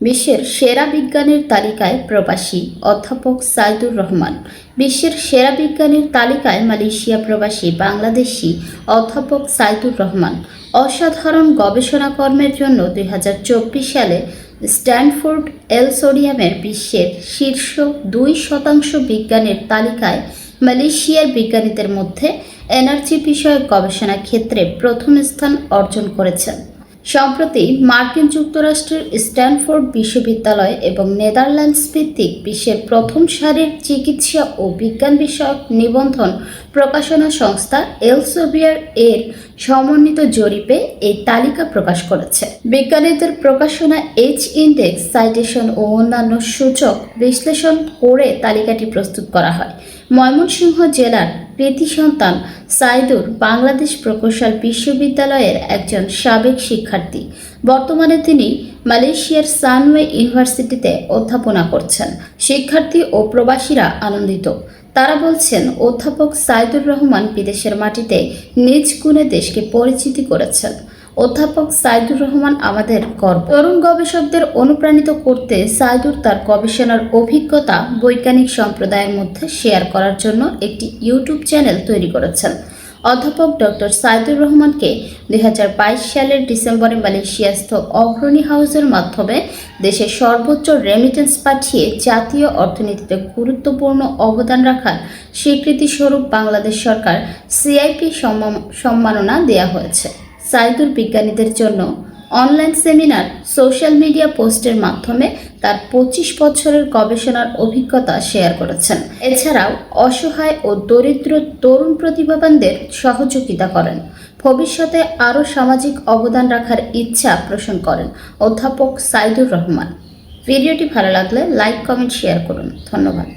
বিশ্বের সেরা বিজ্ঞানীর তালিকায় প্রবাসী অধ্যাপক সাইদুর রহমান, বিশ্বের সেরা বিজ্ঞানীর তালিকায় মালয়েশিয়া প্রবাসী বাংলাদেশি অধ্যাপক সাইদুর রহমান, অসাধারণ গবেষণা কর্মের জন্য দুই হাজার চব্বিশ সালে স্ট্যানফোর্ড এলসোডিয়ামের বিশ্বের শীর্ষ দুই শতাংশ বিজ্ঞানীর তালিকায় মালয়েশিয়ার বিজ্ঞানীদের মধ্যে এনার্জি বিষয়ক গবেষণা ক্ষেত্রে প্রথম স্থান অর্জন করেছেন। সম্প্রতি মার্কিন যুক্তরাষ্ট্রের স্ট্যানফোর্ড বিশ্ববিদ্যালয় এবং নেদারল্যান্ডস ভিত্তিক বিশ্বের প্রথম সারির চিকিৎসা ও বিজ্ঞান বিষয়ক নিবন্ধন প্রকাশনা সংস্থা এলসোভিয়ার এর সমন্বিত জরিপে এই তালিকা প্রকাশ করেছে। বিজ্ঞানীদের প্রকাশনা এইচ ইন্ডেক্স, সাইটেশন ও অন্যান্য সূচক বিশ্লেষণ করে তালিকাটি প্রস্তুত করা হয়। ময়মনসিংহ জেলার কৃতি সন্তান সাইদুর বাংলাদেশ প্রকৌশল বিশ্ববিদ্যালয়ের একজন সাবেক শিক্ষার্থী। বর্তমানে তিনি মালয়েশিয়ার সানওয়ে ইউনিভার্সিটিতে অধ্যাপনা করছেন। শিক্ষার্থী ও প্রবাসীরা আনন্দিত। তারা বলছেন, অধ্যাপক সাইদুর রহমান বিদেশের মাটিতে নিজ গুণে দেশকে পরিচিতি করেছেন। অধ্যাপক সাইদুর রহমান আমাদের গর্ব। তরুণ গবেষকদের অনুপ্রাণিত করতে সাইদুর তার গবেষণার অভিজ্ঞতা বৈজ্ঞানিক সম্প্রদায়ের মধ্যে শেয়ার করার জন্য একটি ইউটিউব চ্যানেল তৈরি করেছেন। অধ্যাপক ডক্টর সাইদুর রহমানকে দু হাজার বাইশ সালের ডিসেম্বরে মালয়েশিয়াস্থ অগ্রণী হাউসের মাধ্যমে দেশের সর্বোচ্চ রেমিটেন্স পাঠিয়ে জাতীয় অর্থনীতিতে গুরুত্বপূর্ণ অবদান রাখার স্বীকৃতিস্বরূপ বাংলাদেশ সরকার সিআইপি সম্মাননা দেয়া হয়েছে। সাইদুর বিজ্ঞানীদের জন্য অনলাইন সেমিনার, সোশ্যাল মিডিয়া পোস্টের মাধ্যমে তার পঁচিশ বছরের গবেষণার অভিজ্ঞতা শেয়ার করেছেন। এছাড়াও অসহায় ও দরিদ্র তরুণ প্রতিভাবানদের সহযোগিতা করেন। ভবিষ্যতে আরও সামাজিক অবদান রাখার ইচ্ছা পোষণ করেন অধ্যাপক সাইদুর রহমান। ভিডিওটি ভালো লাগলে লাইক, কমেন্ট, শেয়ার করুন। ধন্যবাদ।